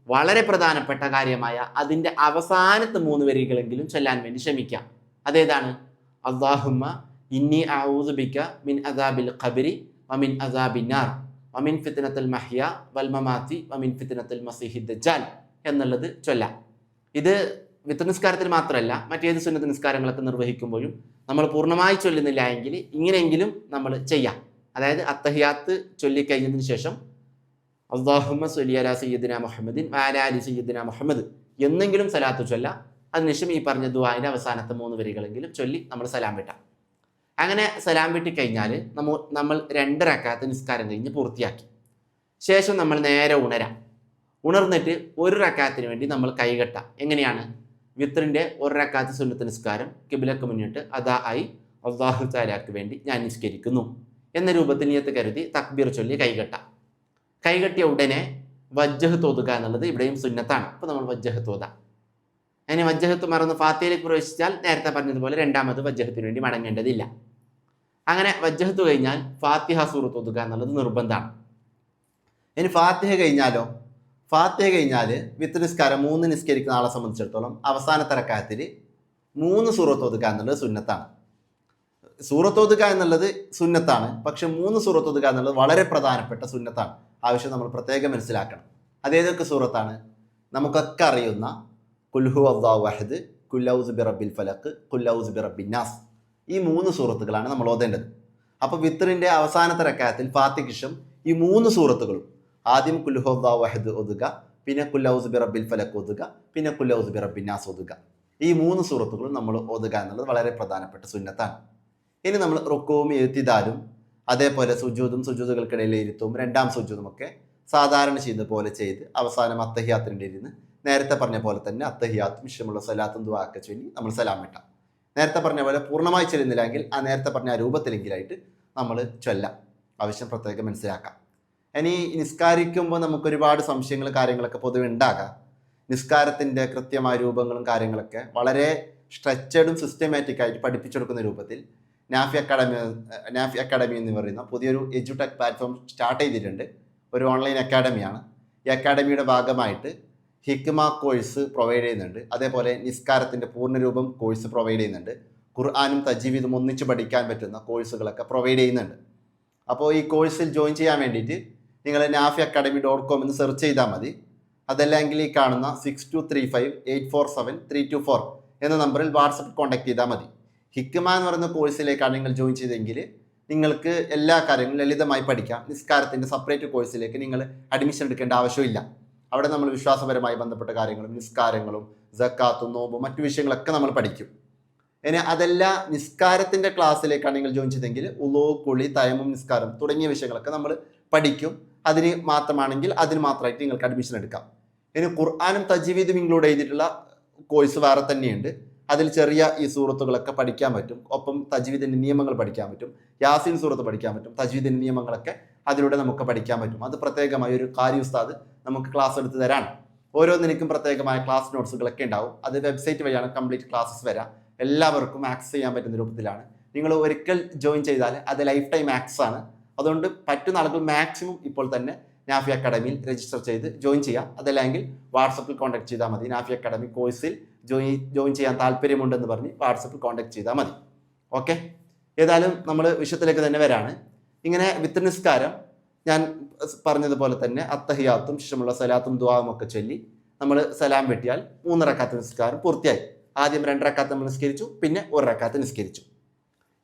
വളരെ പ്രധാനപ്പെട്ട കാര്യമായ അതിന്റെ അവസാനത്തെ മൂന്ന് വരികളെങ്കിലും ചൊല്ലാൻ വേണ്ടി ശ്രമിക്കാം. അതേതാണ്? അള്ളാഹുമ്മ ഇന്നി ഔദുബിക്ക മിൻ അദാബിൽ ഖബരി വമിൻ അദാബിന്നാർ വമിൻ ഫിത്തനത്തുൽ മഹ്യ വൽ മമാത്തി വമിൻ ഫിത്തനത്തുൽ മസിഹിദ് ദജ്ജാൽ എന്നുള്ളത് ചൊല്ലാം. ഇത് വിത്ത് നിസ്കാരത്തിൽ മാത്രമല്ല മറ്റേത് സുന്നത്ത് നിസ്കാരങ്ങളൊക്കെ നിർവഹിക്കുമ്പോഴും നമ്മൾ പൂർണമായി ചൊല്ലുന്നില്ല എങ്കിൽ ഇങ്ങനെയെങ്കിലും നമ്മൾ ചെയ്യാം. അതായത് അത്തഹിയാത്ത് ചൊല്ലിക്കഴിഞ്ഞതിന് ശേഷം അള്ളാഹുമ്മ സുലിയല സയ്യദിന മുഹമ്മദിൻ വാലാലി സയ്യദിന മുഹമ്മദ് എന്നെങ്കിലും സലാത്ത് ചൊല്ല. അതിനുശേഷം ഈ പറഞ്ഞ ദുബായിന്റെ അവസാനത്തെ മൂന്ന് വരികളെങ്കിലും ചൊല്ലി നമ്മൾ സലാം വിട്ടാം. അങ്ങനെ സലാം വിട്ടി കഴിഞ്ഞാൽ നമ്മൾ നമ്മൾ രണ്ട് റക്കാത്ത് നിസ്കാരം കഴിഞ്ഞ് പൂർത്തിയാക്കി. ശേഷം നമ്മൾ നേരെ ഉണരാം. ഉണർന്നിട്ട് ഒരു റക്കാത്തിന് വേണ്ടി നമ്മൾ കൈകെട്ടാം എങ്ങനെയാണ്? വിത്രിന്റെ ഒരക്കാത്ത സുന്നത്ത് നിസ്കാരം കിബിലക്ക് മുന്നിട്ട് അതാ ആയി അള്ളാഹു താലാക്ക് വേണ്ടി ഞാൻ നിസ്കരിക്കുന്നു എന്ന രൂപത്തിൽ നിയത്ത് കരുതി തക്ബീർ ചൊല്ലി കൈകെട്ടാം. കൈകെട്ടിയ ഉടനെ വജ്ജഹ് തോതുക എന്നുള്ളത് ഇവിടെയും സുന്നത്താണ്. അപ്പോൾ നമ്മൾ വജ്ജഹ് തോതാം. അതിന് വജ്ജഹത്ത് മറന്ന് ഫാത്തിയിലേക്ക് പ്രവേശിച്ചാൽ നേരത്തെ പറഞ്ഞതുപോലെ രണ്ടാമത് വജ്ജഹത്തിന് വേണ്ടി മടങ്ങേണ്ടതില്ല. അങ്ങനെ വജ്ജഹത്ത് കഴിഞ്ഞാൽ ഫാത്തിഹ സൂറത്ത് ഒതുക എന്നുള്ളത് നിർബന്ധമാണ്. ഇനി ഫാത്തിഹ കഴിഞ്ഞാലോ? ഫാത്തിഹ കഴിഞ്ഞാൽ വിത്ത് നിസ്കാരം മൂന്ന് നിസ്കരിക്കുന്ന ആളെ സംബന്ധിച്ചിടത്തോളം അവസാനത്തെ റക്കാത്തിൽ മൂന്ന് സൂറത്ത് ഒതുക്കുക എന്നുള്ളത് സുന്നത്താണ്. സൂറത്ത് ഒതുക്കുക എന്നുള്ളത് സുന്നത്താണ്. പക്ഷെ മൂന്ന് സൂറത്ത് ഒതുക്കുക എന്നുള്ളത് വളരെ പ്രധാനപ്പെട്ട സുന്നത്താണ്. ആവശ്യം നമ്മൾ പ്രത്യേകം മനസ്സിലാക്കണം. അതേതൊക്കെ സൂറത്താണ്? നമുക്കൊക്കെ അറിയുന്ന കുൽഹു അള്ളാഹു വഹദ് കുല്ലൗസ് ബി റബ്ബിൽ ഫലക്ക് കുല്ലൗസ് ബി റബ്ബിൻ നാസ് ഈ മൂന്ന് സൂറത്തുകളാണ് നമ്മൾ ഓതേണ്ടത്. അപ്പോൾ വിത്തറിന്റെ അവസാനത്തെ രക്കായത്തിൽ ഫാത്തിക്കിഷം ഈ മൂന്ന് സൂറത്തുകളും ആദ്യം കുല്ലുഹോദ് ഒതുക പിന്നെ കുല്ലൗസ് ബി റബ്ബിൽ ഫലക്ക് ഒതുക പിന്നെ കുല്ലൗസ് ബി റബ്ബിൻ നാസ് ഒതുക. ഈ മൂന്ന് സൂറത്തുകളും നമ്മൾ ഒതുക എന്നുള്ളത് വളരെ പ്രധാനപ്പെട്ട സുന്നത്താണ്. ഇനി നമ്മൾ റുക്കവും എഴുത്തിതാലും അതേപോലെ സുജൂതും സുജൂതുകൾക്കിടയിൽ ഇരുത്തവും രണ്ടാം സുജൂതും ഒക്കെ സാധാരണ ചെയ്യുന്ന പോലെ ചെയ്ത് അവസാനം അത്തഹിയാത്തിന്റെ ഇരുന്ന് നേരത്തെ പറഞ്ഞ പോലെ തന്നെ അത്തഹിയാത്തും ഇഷ്ടമുള്ള സലാത്തും ദുവാക്കെ ചൊല്ലി നമ്മൾ സലാം വിട്ടാം. നേരത്തെ പറഞ്ഞ പോലെ പൂർണമായി ചെല്ലുന്നില്ലെങ്കിൽ ആ നേരത്തെ പറഞ്ഞ ആ രൂപത്തിലെങ്കിലായിട്ട് നമ്മൾ ചൊല്ലാം. ആവശ്യം പ്രത്യേകം മനസ്സിലാക്കാം. ഇനി നിസ്കാരിക്കുമ്പോൾ നമുക്ക് ഒരുപാട് സംശയങ്ങളും കാര്യങ്ങളൊക്കെ പൊതുവെ ഉണ്ടാകാം. നിസ്കാരത്തിന്റെ കൃത്യമായ രൂപങ്ങളും കാര്യങ്ങളൊക്കെ വളരെ സ്ട്രെച്ചഡും സിസ്റ്റമാറ്റിക് ആയിട്ട് പഠിപ്പിച്ചെടുക്കുന്ന രൂപത്തിൽ നാഫി അക്കാഡമി നാഫി അക്കാഡമി എന്ന് പറയുന്ന പുതിയൊരു എജ്യൂടെക് പ്ലാറ്റ്ഫോം സ്റ്റാർട്ട് ചെയ്തിട്ടുണ്ട്. ഒരു ഓൺലൈൻ അക്കാഡമിയാണ്. ഈ അക്കാഡമിയുടെ ഭാഗമായിട്ട് ഹിക്മ കോഴ്സ് പ്രൊവൈഡ് ചെയ്യുന്നുണ്ട്. അതേപോലെ നിസ്കാരത്തിന്റെ പൂർണരൂപം കോഴ്സ് പ്രൊവൈഡ് ചെയ്യുന്നുണ്ട്. ഖുർആാനും തജീവിതും ഒന്നിച്ച് പഠിക്കാൻ പറ്റുന്ന കോഴ്സുകളൊക്കെ പ്രൊവൈഡ് ചെയ്യുന്നുണ്ട്. അപ്പോൾ ഈ കോഴ്സിൽ ജോയിൻ ചെയ്യാൻ വേണ്ടിയിട്ട് നിങ്ങൾ നാഫി അക്കാഡമി ഡോട്ട് കോം എന്ന് സെർച്ച് ചെയ്താൽ മതി. അതല്ലെങ്കിൽ ഈ കാണുന്ന six two three five eight four seven three two four എന്ന നമ്പറിൽ വാട്സപ്പ് കോൺടാക്ട് ചെയ്താൽ മതി. ഹിക്മ എന്ന് പറയുന്ന കോഴ്സിലേക്കാണ് നിങ്ങൾ ജോയിൻ ചെയ്തെങ്കിൽ നിങ്ങൾക്ക് എല്ലാ കാര്യങ്ങളും ലളിതമായി പഠിക്കാം. നിസ്കാരത്തിന്റെ സെപ്പറേറ്റ് കോഴ്സിലേക്ക് നിങ്ങൾ അഡ്മിഷൻ എടുക്കേണ്ട ആവശ്യമില്ല. അവിടെ നമ്മൾ വിശ്വാസപരമായി ബന്ധപ്പെട്ട കാര്യങ്ങളും നിസ്കാരങ്ങളും ജക്കാത്തും നോമ്പും മറ്റു വിഷയങ്ങളൊക്കെ നമ്മൾ പഠിക്കും. ഇനി അതല്ല നിസ്കാരത്തിന്റെ ക്ലാസ്സിലേക്കാണ് നിങ്ങൾ ജോയിൻ ചെയ്തെങ്കിൽ ഉളോ കുളി തയമും നിസ്കാരം തുടങ്ങിയ വിഷയങ്ങളൊക്കെ നമ്മൾ പഠിക്കും. അതിന് മാത്രമാണെങ്കിൽ അതിന് മാത്രമായിട്ട് നിങ്ങൾക്ക് അഡ്മിഷൻ എടുക്കാം. ഇനി ഖുർആാനും തജീവീദും ഇൻക്ലൂഡ് ചെയ്തിട്ടുള്ള കോഴ്സ് വേറെ തന്നെയുണ്ട്. അതിൽ ചെറിയ ഈ സൂറത്തുകളൊക്കെ പഠിക്കാൻ പറ്റും. ഒപ്പം തജ്വീദിന്റെ നിയമങ്ങൾ പഠിക്കാൻ പറ്റും. യാസീൻ സൂറത്ത് പഠിക്കാൻ പറ്റും. തജ്വീദിന്റെ നിയമങ്ങളൊക്കെ അതിലൂടെ നമുക്ക് പഠിക്കാൻ പറ്റും. അത് പ്രത്യേകമായ ഒരു കാര്യ ഉസ്താദ് നമുക്ക് ക്ലാസ് എടുത്ത് തരാണ് ഓരോന്നിനും പ്രത്യേകമായ ക്ലാസ് നോട്ട്സുകളൊക്കെ ഉണ്ടാവും. അത് വെബ്സൈറ്റ് വഴിയാണ് കംപ്ലീറ്റ് ക്ലാസ്സസ് വരാം. എല്ലാവർക്കും ആക്സസ് ചെയ്യാൻ പറ്റുന്ന രൂപത്തിലാണ്. നിങ്ങൾ ഒരിക്കൽ ജോയിൻ ചെയ്താൽ അത് ലൈഫ് ടൈം ആക്സസ് ആണ്. അതുകൊണ്ട് പറ്റുന്ന ആളുകൾ മാക്സിമം ഇപ്പോൾ തന്നെ നാഫി അക്കാഡമിയിൽ രജിസ്റ്റർ ചെയ്ത് ജോയിൻ ചെയ്യാം. അതല്ലെങ്കിൽ വാട്സപ്പിൽ കോൺടാക്ട് ചെയ്താൽ മതി. നാഫി അക്കാഡമി കോഴ്സിൽ ജോയിൻ ജോയിൻ ചെയ്യാൻ താല്പര്യമുണ്ടെന്ന് പറഞ്ഞ് വാട്സപ്പിൽ കോൺടാക്ട് ചെയ്താൽ മതി. ഓക്കെ ഏതായാലും നമ്മൾ വിഷയത്തിലേക്ക് തന്നെ വരാണ്. ഇങ്ങനെ വിത്ത് നിസ്കാരം ഞാൻ പറഞ്ഞതുപോലെ തന്നെ അത്തഹിയാത്തും ശേഷമുള്ള സലാത്തും ദുവാവും ഒക്കെ ചൊല്ലി നമ്മൾ സലാം വെട്ടിയാൽ മൂന്നരക്കാത്ത നിസ്കാരം പൂർത്തിയായി. ആദ്യം രണ്ട് റക്കാത്ത് നമ്മൾ നിസ്കരിച്ചു പിന്നെ ഒരു റക്കാത്ത് നിസ്കരിച്ചു.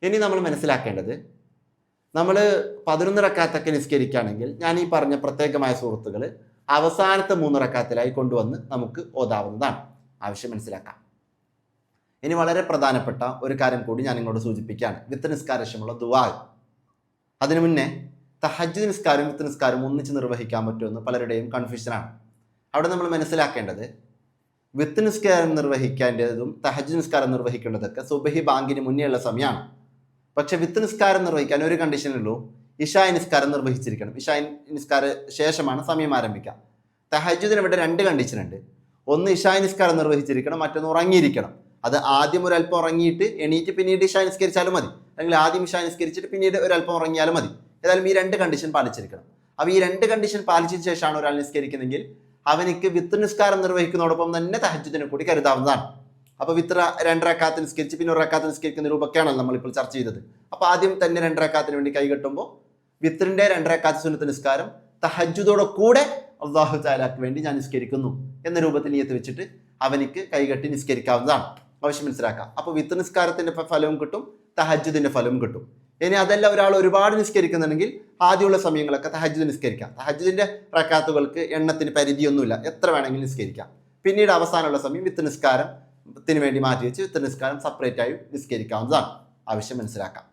ഇനി നമ്മൾ മനസ്സിലാക്കേണ്ടത് നമ്മൾ പതിനൊന്നിറക്കാത്തൊക്കെ നിസ്കരിക്കുകയാണെങ്കിൽ ഞാൻ ഈ പറഞ്ഞ പ്രത്യേകമായ സുഹൃത്തുക്കൾ അവസാനത്തെ മൂന്നിറക്കാത്തിലായി കൊണ്ടുവന്ന് നമുക്ക് ഓതാവുന്നതാണ്. ആവശ്യം മനസ്സിലാക്കാം. ഇനി വളരെ പ്രധാനപ്പെട്ട ഒരു കാര്യം കൂടി ഞാൻ നിങ്ങളോട് സൂചിപ്പിക്കുകയാണ്. വിത്ത് നിസ്കാരശമുള്ള ദുവാ അതിനു മുന്നേ തഹജ് നിസ്കാരം വിത്ത് നിസ്കാരം ഒന്നിച്ച് നിർവഹിക്കാൻ പറ്റുമെന്ന് പലരുടെയും കൺഫ്യൂഷനാണ് അവിടെ നമ്മൾ മനസ്സിലാക്കേണ്ടത് വിത്ത് നിസ്കാരം നിർവഹിക്കേണ്ടതും തഹജ് നിസ്കാരം നിർവഹിക്കേണ്ടതൊക്കെ സുബഹി ബാങ്കിന് മുന്നേയുള്ള സമയമാണ്. പക്ഷെ വിത്ത് നിസ്കാരം നിർവഹിക്കാൻ ഒരു കണ്ടീഷനുള്ളൂ ഇഷായ നിസ്കാരം നിർവഹിച്ചിരിക്കണം. ഇഷായ നിസ്കാര ശേഷമാണ് സമയം ആരംഭിക്കാം തഹജുദിന് ഇവിടെ രണ്ട് കണ്ടീഷനുണ്ട് ഒന്ന് ഇഷായ നിസ്കാരം നിർവഹിച്ചിരിക്കണം മറ്റൊന്ന് ഉറങ്ങിയിരിക്കണം. അത് ആദ്യം ഒരു അല്പം ഉറങ്ങിയിട്ട് എണീറ്റ് പിന്നീട് ഇഷായ് നിസ്കരിച്ചാലും മതി. അല്ലെങ്കിൽ ആദ്യം ഇഷായ് നിസ്കരിച്ചിട്ട് പിന്നീട് ഒരല്പം ഉറങ്ങിയാലും മതി. ഏതായാലും ഈ രണ്ട് കണ്ടീഷൻ പാലിച്ചിരിക്കണം. അപ്പോൾ ഈ രണ്ട് കണ്ടീഷൻ പാലിച്ചതിന് ശേഷമാണ് ഒരാൾ നിസ്കരിക്കുന്നതെങ്കിൽ അവനിക്ക് വിത്ത് നിസ്കാരം നിർവഹിക്കുന്നതോടൊപ്പം തന്നെ തഹജുദിനെ കൂടി കരുതാവുന്നതാണ്. അപ്പോൾ വിത്ര രണ്ടരക്കാത്ത് നിസ്കരിച്ച് പിന്നെ ഒരു റക്കാത്ത് നിസ്കരിക്കുന്ന നമ്മൾ നമ്മളിപ്പോൾ ചർച്ച ചെയ്തത്. അപ്പോൾ ആദ്യം തന്നെ രണ്ടരക്കാത്തിന് വേണ്ടി കൈകെട്ടുമ്പോൾ വിത്രിന്റെ രണ്ടരക്കാത്ത് സുന്നത്ത് നിസ്കാരം തഹജുദോടെ കൂടെ അള്ളാഹു താലാക്ക് വേണ്ടി ഞാൻ നിസ്കരിക്കുന്നു എന്ന രൂപത്തിൽ നീയത്ത് വെച്ചിട്ട് അവനിക്ക് കൈകെട്ടി നിസ്കരിക്കാവുന്നതാണ്. ആവശ്യം മനസ്സിലാക്കാം. അപ്പോൾ വിത്ത് നിസ്കാരത്തിന്റെ ഫലവും കിട്ടും തഹജുദിന്റെ ഫലവും കിട്ടും. ഇനി അതല്ല ഒരാൾ ഒരുപാട് നിസ്കരിക്കുന്നുണ്ടെങ്കിൽ ആദ്യമുള്ള സമയങ്ങളൊക്കെ തഹജുദ് നിസ്കരിക്കാം. തഹജുദിന്റെ റക്കാത്തുകൾക്ക് എണ്ണത്തിന് പരിധിയൊന്നുമില്ല. എത്ര വേണമെങ്കിലും നിസ്കരിക്കാം. പിന്നീട് അവസാനമുള്ള സമയം വിത്ത് നിസ്കാരത്തിന് വേണ്ടി മാറ്റി വെച്ച് വിത്ത് നിസ്കാരം സെപ്പറേറ്റ് ആയി നിസ്കരിക്കാവുന്നതാണ്. ആവശ്യം മനസ്സിലാക്കാം.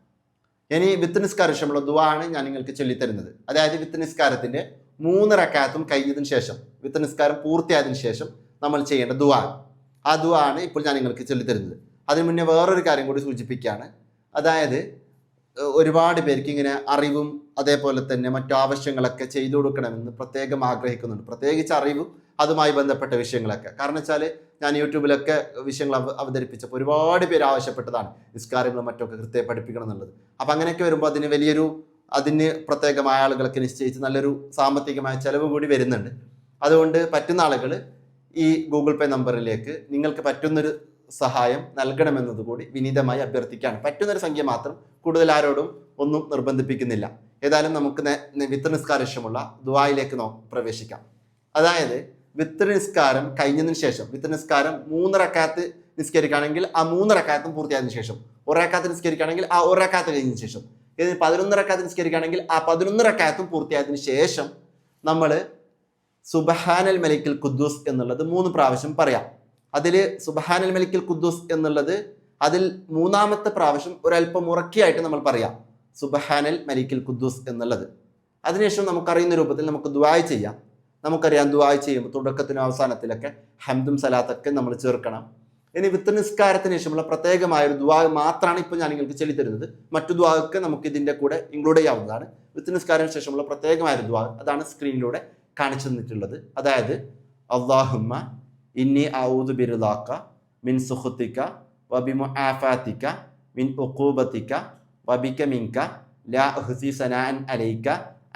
ഇനി വിത്ത് നിസ്കാര ശേഷമുള്ള ദുആ ആണ് ഞാൻ നിങ്ങൾക്ക് ചൊല്ലിത്തരുന്നത്. അതായത് വിത്ത് നിസ്കാരത്തിന്റെ മൂന്ന് റക്കാത്തും കഴിഞ്ഞതിന് ശേഷം വിത്ത് നിസ്കാരം പൂർത്തിയായതിനു ശേഷം നമ്മൾ ചെയ്യേണ്ട ദുആ. ആ ദുആ ആണ് ഇപ്പോൾ ഞാൻ നിങ്ങൾക്ക് ചൊല്ലിത്തരുന്നത്. അതിന് മുന്നേ വേറൊരു കാര്യം കൂടി സൂചിപ്പിക്കുകയാണ്. അതായത് ഒരുപാട് പേർക്ക് ഇങ്ങനെ അറിവും അതേപോലെ തന്നെ മറ്റു ആവശ്യങ്ങളൊക്കെ ചെയ്തു കൊടുക്കണമെന്ന് പ്രത്യേകം ആഗ്രഹിക്കുന്നുണ്ട്. പ്രത്യേകിച്ച് അറിവും അതുമായി ബന്ധപ്പെട്ട വിഷയങ്ങളൊക്കെ. കാരണം വെച്ചാൽ ഞാൻ യൂട്യൂബിലൊക്കെ വിഷയങ്ങൾ അവ അവതരിപ്പിച്ചപ്പോൾ ഒരുപാട് പേര് ആവശ്യപ്പെട്ടതാണ് നിസ്കാരങ്ങളും മറ്റൊക്കെ കൃത്യമായി പഠിപ്പിക്കണം എന്നുള്ളത്. അപ്പം അങ്ങനെയൊക്കെ വരുമ്പോൾ അതിന് വലിയൊരു അതിന് പ്രത്യേകമായ ആളുകളൊക്കെ നിശ്ചയിച്ച് നല്ലൊരു സാമ്പത്തികമായ ചിലവ് കൂടി വരുന്നുണ്ട്. അതുകൊണ്ട് പറ്റുന്ന ആളുകൾ ഈ ഗൂഗിൾ പേ നമ്പറിലേക്ക് നിങ്ങൾക്ക് പറ്റുന്നൊരു സഹായം നൽകണമെന്നതുകൂടി വിനീതമായി അഭ്യർത്ഥിക്കുകയാണ്. പറ്റുന്നൊരു സംഖ്യ മാത്രം കൂടുതൽ ആരോടും ഒന്നും നിർബന്ധിപ്പിക്കുന്നില്ല. ഏതായാലും നമുക്ക് വിത്ത് നിസ്കാരക്ഷമുള്ള ദുബായിലേക്ക് പ്രവേശിക്കാം. അതായത് വിത്ത് നിസ്കാരം കഴിഞ്ഞതിന് ശേഷം വിത്ത് നിസ്കാരം മൂന്നരക്കാത്ത് നിസ്കരിക്കുകയാണെങ്കിൽ ആ മൂന്നരക്കാത്തും പൂർത്തിയായതിനു ശേഷം ഒരു റക്കാത്ത് നിസ്കരിക്കുകയാണെങ്കിൽ ആ ഒരു റക്കാത്ത് കഴിഞ്ഞതിന് ശേഷം. ഇതിന് പതിനൊന്നരക്കാത്ത് നിസ്കരിക്കുകയാണെങ്കിൽ ആ പതിനൊന്നരക്കാത്തും പൂർത്തിയായതിനു ശേഷം നമ്മൾ സുബഹാനൽ മലിക്കൽ ഖുദ്ദൂസ് എന്നുള്ളത് മൂന്ന് പ്രാവശ്യം പറയാം. അതിൽ സുബഹാനൽ മലിക്കൽ ഖുദ്ദൂസ് എന്നുള്ളത് അതിൽ മൂന്നാമത്തെ പ്രാവശ്യം ഒരല്പം ഉറക്കിയായിട്ട് നമ്മൾ പറയാം. സുബഹാനൽ മലിക്കൽ ഖുദ്ദൂസ് എന്നുള്ളത്. അതിനുശേഷം നമുക്കറിയുന്ന രൂപത്തിൽ നമുക്ക് ദുബായ് ചെയ്യാം. നമുക്കറിയാം ദുആയ് ചെയ്യുമ്പോൾ തുടക്കത്തിനും അവസാനത്തിലൊക്കെ ഹംദും സലാത്തൊക്കെ നമ്മൾ ചേർക്കണം. ഇനി വിത്ത് നിസ്കാരത്തിന് ശേഷമുള്ള പ്രത്യേകമായ ഒരു ദുആ മാത്രമാണ് ഇപ്പോൾ ഞാൻ നിങ്ങൾക്ക് ചൊല്ലി തരുന്നത്. മറ്റു ദ്വാഗൊക്കെ നമുക്ക് ഇതിന്റെ കൂടെ ഇൻക്ലൂഡ് ചെയ്യാവുന്നതാണ്. വിത്ത് നിസ്കാരത്തിന് ശേഷമുള്ള പ്രത്യേകമായ ഒരു ദുആ അതാണ് സ്ക്രീനിലൂടെ കാണിച്ചു തന്നിട്ടുള്ളത്. അതായത് അള്ളാഹുമ്മ ഇന്നി ഔദു ബിരുദാക്ക മിൻ സുഹുത്തിക്ക വബിമു ആഫാത്തിക്ക മിൻ ഒക്കൂബത്തിക്ക വബിക്ക മിൻക ലാ ഹുസി സനാൻ അലൈക്ക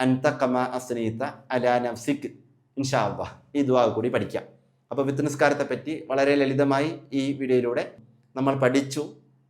അൻത കമാ അസ്നീത്ത അലാ നഫ്സിക് ഇൻഷാ അല്ലാഹ് ഈ ദുവാ കൂടി പഠിക്കാം. അപ്പോൾ വിത്ത് നിസ്കാരത്തെ പറ്റി വളരെ ലളിതമായി ഈ വീഡിയോയിലൂടെ നമ്മൾ പഠിച്ചു.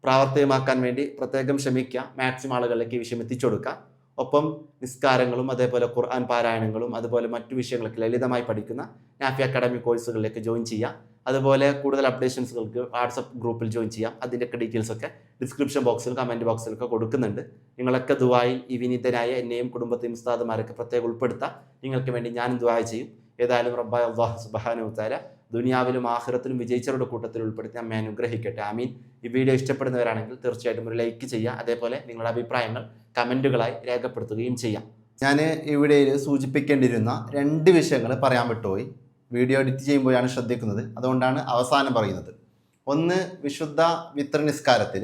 പ്രാവർത്തികമാക്കാൻ വേണ്ടി പ്രത്യേകം ശ്രമിക്കുക മാക്സിമം ആളുകളിലേക്ക് ഈ വിഷയം എത്തിച്ചു കൊടുക്കുക ഒപ്പം നിസ്കാരങ്ങളും അതേപോലെ ഖുർആൻ പാരായണങ്ങളും അതുപോലെ മറ്റു വിഷയങ്ങളൊക്കെ ലളിതമായി പഠിക്കുന്ന നാഫി അക്കാഡമി കോഴ്സുകളിലേക്ക് ജോയിൻ ചെയ്യാം. അതുപോലെ കൂടുതൽ അപ്ഡേഷൻസുകൾക്ക് വാട്സപ്പ് ഗ്രൂപ്പിൽ ജോയിൻ ചെയ്യാം. അതിന്റെയൊക്കെ ഡീറ്റെയിൽസ് ഒക്കെ ഡിസ്ക്രിപ്ഷൻ ബോക്സിലും കമന്റ് ബോക്സിലൊക്കെ കൊടുക്കുന്നുണ്ട്. നിങ്ങളൊക്കെ ദുബായിൽ ഈ വിനീതനായ എന്നെയും കുടുംബത്തെയും ഉസ്താദുമാരൊക്കെ പ്രത്യേകം ഉൾപ്പെടുത്താം. നിങ്ങൾക്ക് വേണ്ടി ഞാനും ദുബായ ചെയ്യും. ഏതായാലും റബ്ബായ അള്ളാഹു സുബാന ഉത്താര ദുനിയാവിലും ആഹ്റത്തിലും വിജയിച്ചവരുടെ കൂട്ടത്തിൽ ഉൾപ്പെടുത്തി അമ്മ അനുഗ്രഹിക്കട്ടെ. ആമീൻ. ഈ വീഡിയോ ഇഷ്ടപ്പെടുന്നവരാണെങ്കിൽ തീർച്ചയായിട്ടും ഒരു ലൈക്ക് ചെയ്യുക അതേപോലെ നിങ്ങളുടെ അഭിപ്രായങ്ങൾ കമന്റുകളായി രേഖപ്പെടുത്തുകയും ചെയ്യാം. ഞാൻ ഇവിടെ സൂചിപ്പിക്കേണ്ടിയിരുന്ന രണ്ട് വിഷയങ്ങൾ പറയാൻ വിട്ടുപോയി. വീഡിയോ എഡിറ്റ് ചെയ്യുമ്പോഴാണ് ശ്രദ്ധിക്കുന്നത്. അതുകൊണ്ടാണ് അവസാനം പറയുന്നത്. ഒന്ന് വിശുദ്ധ വിത്ര നിസ്കാരത്തിൽ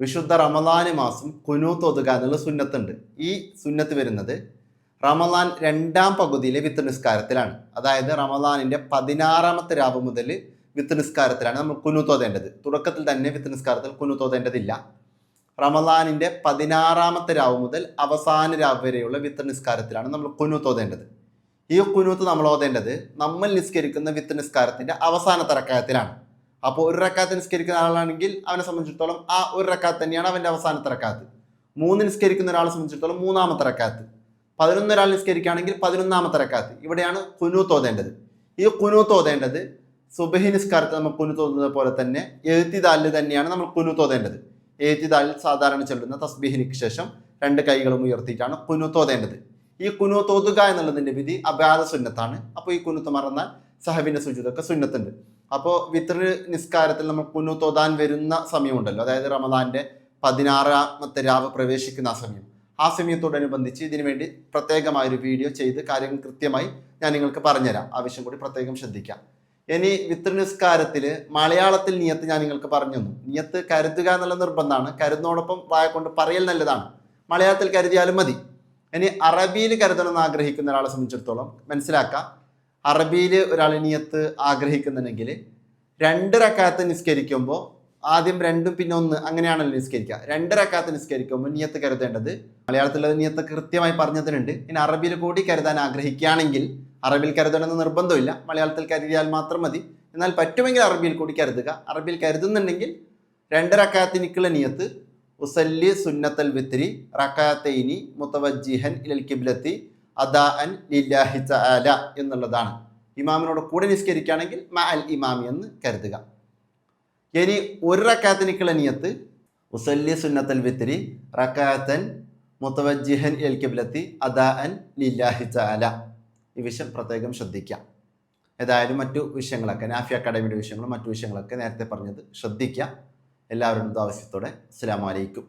വിശുദ്ധ റമദാന് മാസം കുനൂത്ത് ഒതുക എന്നുള്ള സുന്നത്തുണ്ട്. ഈ സുന്നത്ത് വരുന്നത് റമദാൻ രണ്ടാം പകുതിയിലെ വിത്ത് നിസ്കാരത്തിലാണ് അതായത് റമദാനിന്റെ പതിനാറാമത്തെ രാവ് മുതൽ വിത്ത് നിസ്കാരത്തിലാണ് നമ്മൾ കുനുത്തോതേണ്ടത് തുടക്കത്തിൽ തന്നെ വിത്ത് നിസ്കാരത്തിൽ കുനുത്തോതേണ്ടതില്ല റമദാനിന്റെ പതിനാറാമത്തെ രാവ് മുതൽ അവസാന രാവ് വരെയുള്ള വിത്ത് നിസ്കാരത്തിലാണ് നമ്മൾ കുനൂത്തോതേണ്ടത് ഈ കുനൂത്ത് നമ്മൾ ഓതേണ്ടത് നമ്മൾ നിസ്കരിക്കുന്ന വിത്ത് നിസ്കാരത്തിന്റെ അവസാനത്തെ റക്കായത്തിലാണ് അപ്പോൾ ഒരു റക്കാത്ത് നിസ്കരിക്കുന്ന ആളാണെങ്കിൽ അവനെ സംബന്ധിച്ചിടത്തോളം ആ ഒരു റക്കാത്ത് തന്നെയാണ് അവന്റെ അവസാനത്തെ റക്കാത്ത് മൂന്ന് നിസ്കരിക്കുന്ന ഒരാളെ സംബന്ധിച്ചിടത്തോളം മൂന്നാമത്തെ റക്കാത്ത്. പതിനൊന്ന് ഒരാൾ നിസ്കരിക്കുകയാണെങ്കിൽ പതിനൊന്നാമത്തെ റക്കാത്ത്. ഇവിടെയാണ് കുനൂത്ത് ഓതേണ്ടത്. ഈ കുനൂത്ത് ഓതേണ്ടത് സുബഹി നിസ്കാരത്തിൽ നമ്മൾ കുനൂത്ത് ഓതുന്നത് പോലെ തന്നെ എഴുത്തിദാലിൽ തന്നെയാണ് നമ്മൾ കുനൂത്ത് ഓതേണ്ടത്. എഴുത്തിദാലിൽ സാധാരണ ചൊല്ലുന്ന തസ്ബീഹിനിക്ക് ശേഷം രണ്ട് കൈകളും ഉയർത്തിയിട്ടാണ് കുനൂത്ത് ഓതേണ്ടത്. ഈ കുനൂത്ത് ഒതുക എന്നുള്ളതിന്റെ വിധി അബാധ സുന്നത്താണ്. അപ്പോൾ ഈ കുനൂത്ത് മറന്നാൽ സഹബിന്റെ സുജിതൊക്കെ സുന്നത്തുണ്ട്. അപ്പോൾ വിത്ര നിസ്കാരത്തിൽ നമ്മൾ കുനൂത്ത് വരുന്ന സമയമുണ്ടല്ലോ. അതായത് റമദാന്റെ പതിനാറാമത്തെ രാവ് പ്രവേശിക്കുന്ന ആ സമയം. ആ സമയത്തോടനുബന്ധിച്ച് ഇതിനു വേണ്ടി പ്രത്യേകമായൊരു വീഡിയോ ചെയ്ത് കാര്യങ്ങൾ കൃത്യമായി ഞാൻ നിങ്ങൾക്ക് പറഞ്ഞുതരാം. ആവശ്യം കൂടി പ്രത്യേകം ശ്രദ്ധിക്കാം. ഇനി വിത്ര നിസ്കാരത്തിൽ മലയാളത്തിൽ നിയത്ത് ഞാൻ നിങ്ങൾക്ക് പറഞ്ഞു തന്നു. നിയത്ത് കരുതുക എന്നുള്ള നിർബന്ധമാണ്. കരുതിനോടൊപ്പം വായ കൊണ്ട് പറയൽ നല്ലതാണ്. മലയാളത്തിൽ കരുതിയാലും മതി. ഇനി അറബിയിൽ കരുതണമെന്ന് ആഗ്രഹിക്കുന്ന ഒരാളെ സംബന്ധിച്ചിടത്തോളം മനസ്സിലാക്കാം. അറബിയിൽ ഒരാൾ നിയത്ത് ആഗ്രഹിക്കുന്നുണ്ടെങ്കിൽ രണ്ട് റക്കാത്ത് നിസ്കരിക്കുമ്പോൾ ആദ്യം രണ്ടും പിന്നെ ഒന്ന് അങ്ങനെയാണല്ലോ നിസ്കരിക്കുക. രണ്ട് റക്കാത്ത് നിസ്കരിക്കുമ്പോൾ നിയത്ത് കരുതേണ്ടത് മലയാളത്തിലുള്ള നിയത്ത് കൃത്യമായി പറഞ്ഞതിനുണ്ട് ഇനി അറബിയിൽ കൂടി കരുതാൻ ആഗ്രഹിക്കുകയാണെങ്കിൽ അറബിയിൽ കരുതണമെന്ന് നിർബന്ധമില്ല. മലയാളത്തിൽ കരുതിയാൽ മാത്രം മതി. എന്നാൽ പറ്റുമെങ്കിൽ അറബിയിൽ കൂടി കരുതുക. അറബിയിൽ കരുതുന്നുണ്ടെങ്കിൽ രണ്ട് റക്കാത്തിനിക്കുള്ള നിയത്ത് ഉസല്ലി സുന്നത്തൽ വിത്രി റക്കാത്തൈനി മുത്തവജിഹൻ ഇലൽ കിബ്ലത്തി അദാ അൻ ലില്ലാഹി തആല എന്നുള്ളതാണ്. ഇമാമിനോട് കൂടെ നിസ്കരിക്കുകയാണെങ്കിൽ മ അൽ ഇമാമി എന്ന് കരുതുക. ഇനി ഒരു റക്കാത്തിനിക്കുള്ള നിയത്ത് ഉസല്ലി സുന്നത്തൽ വിത്രി റക്കാത്തൻ മുത്തവജിഹൻ ഇലൽ കിബ്ലത്തി അദാ അൻ ലില്ലാഹി തആല. ഈ വിഷയം പ്രത്യേകം ശ്രദ്ധിക്കാം ഏതായാലും മറ്റു വിഷയങ്ങളൊക്കെ നാഫി അക്കാഡമിയുടെ വിഷയങ്ങളും മറ്റു വിഷയങ്ങളൊക്കെ നേരത്തെ പറഞ്ഞത് ശ്രദ്ധിക്കുക. എല്ലാവരും ആവശ്യത്തോടെ അസ്സാം വലൈക്കും